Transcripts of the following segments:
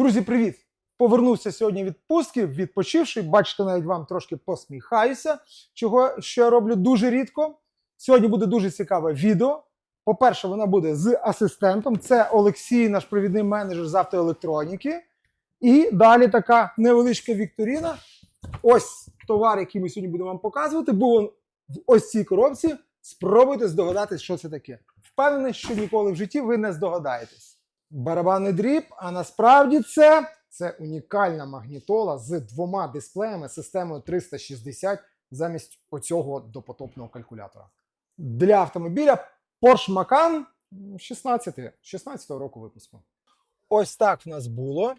Друзі, привіт! Повернувся сьогодні від відпустки, відпочивши. Бачите, навіть вам трошки посміхаюся, чого що я роблю дуже рідко. Сьогодні буде дуже цікаве відео. По-перше, вона буде з асистентом. Це Олексій, наш провідний менеджер з автоелектроніки. І далі така невеличка вікторіна. Ось товар, який ми сьогодні будемо вам показувати, був в ось цій коробці. Спробуйте здогадатись, що це таке. Впевнений, що ніколи в житті ви не здогадаєтесь. Барабанний дріб, а насправді це, це унікальна магнітола з двома дисплеями системою 360 замість оцього допотопного калькулятора. Для автомобіля Porsche Macan 16, 16 року випуску. Ось так в нас було.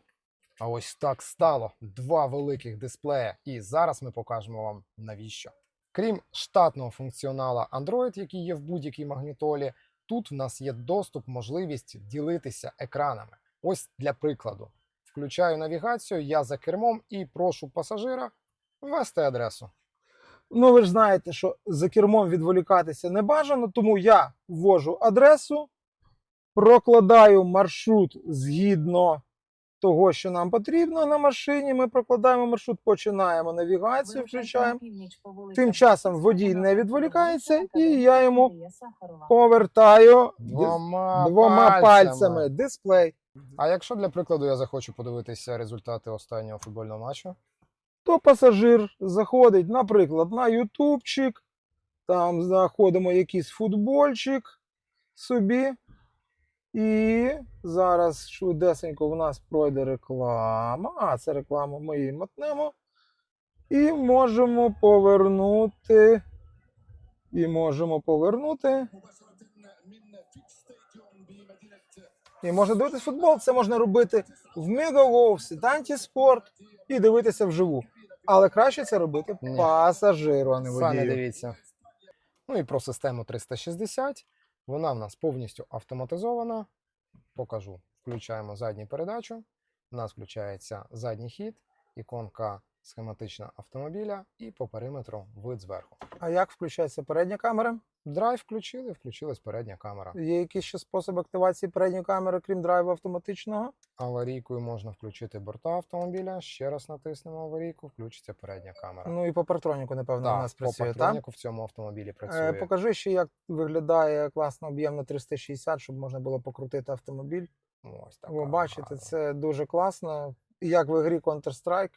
А ось так стало. Два великих дисплея. І зараз ми покажемо вам навіщо. Крім штатного функціонала Android, який є в будь-якій магнітолі, тут в нас є доступ, можливість ділитися екранами. Ось для прикладу. Включаю навігацію, я за кермом і прошу пасажира ввести адресу. Ну, ви ж знаєте, що за кермом відволікатися не бажано, тому я ввожу адресу, прокладаю маршрут згідно того, що нам потрібно на машині. Ми прокладаємо маршрут, починаємо навігацію, включаємо. Тим часом водій не відволікається, і я йому Повертаю Двома, двома пальцями дисплей. А якщо для прикладу я захочу подивитися результати останнього футбольного матчу, то пасажир заходить, наприклад, на ютубчик, там знаходимо якийсь футбольчик собі. І зараз швидесенько в нас пройде реклама. А, це реклама, ми її мотнемо. І можемо повернути. І можемо повернути. І можна дивитися футбол. Це можна робити в Мегаго, в Спорт і дивитися вживу. Але краще це робити пасажиру, а не водію. дивіться. Ну і про систему 360. Вона в нас повністю автоматизована. Покажу. Включаємо задню передачу. У нас включається задній хід, іконка схематична автомобіля і по периметру вид зверху. А як включається передня камера? Драйв включили, включилась передня камера. Є якийсь ще спосіб активації передньої камери, крім драйву автоматичного? Аварійкою можна включити борта автомобіля. Ще раз натиснемо аварійку, включиться передня камера. Ну і по партроніку, напевно, у так, нас по працює, так? в цьому автомобілі працює. Е, покажи ще, як виглядає класно об'ємно 360, щоб можна було покрутити автомобіль. Ось так. Ви бачите, це дуже класно. Як в ігрі Counter-Strike.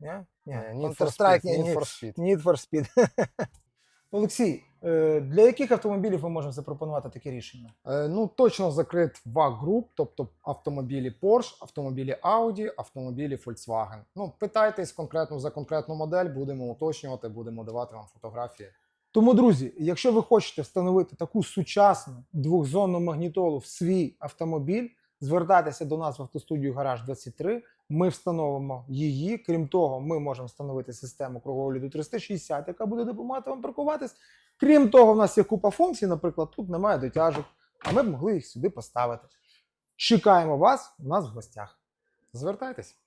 Ні? Ні, for Counter-Strike, Need for Speed. Need for Speed. Олексій, е, для яких автомобілів ми можемо запропонувати таке рішення? Е, Ну, точно закрит VAG Group, тобто автомобілі Porsche, автомобілі Audi, автомобілі Volkswagen. Ну, питайтесь конкретно за конкретну модель, будемо уточнювати, будемо давати вам фотографії. Тому, друзі, якщо ви хочете встановити таку сучасну двохзонну магнітолу в свій автомобіль, звертайтеся до нас в автостудію Гараж 23. Ми встановимо її. Крім того, ми можемо встановити систему кругового ліду 360, яка буде допомагати вам паркуватись. Крім того, в нас є купа функцій, наприклад, тут немає дотяжок, а ми б могли їх сюди поставити. Чекаємо вас у нас в гостях. Звертайтесь.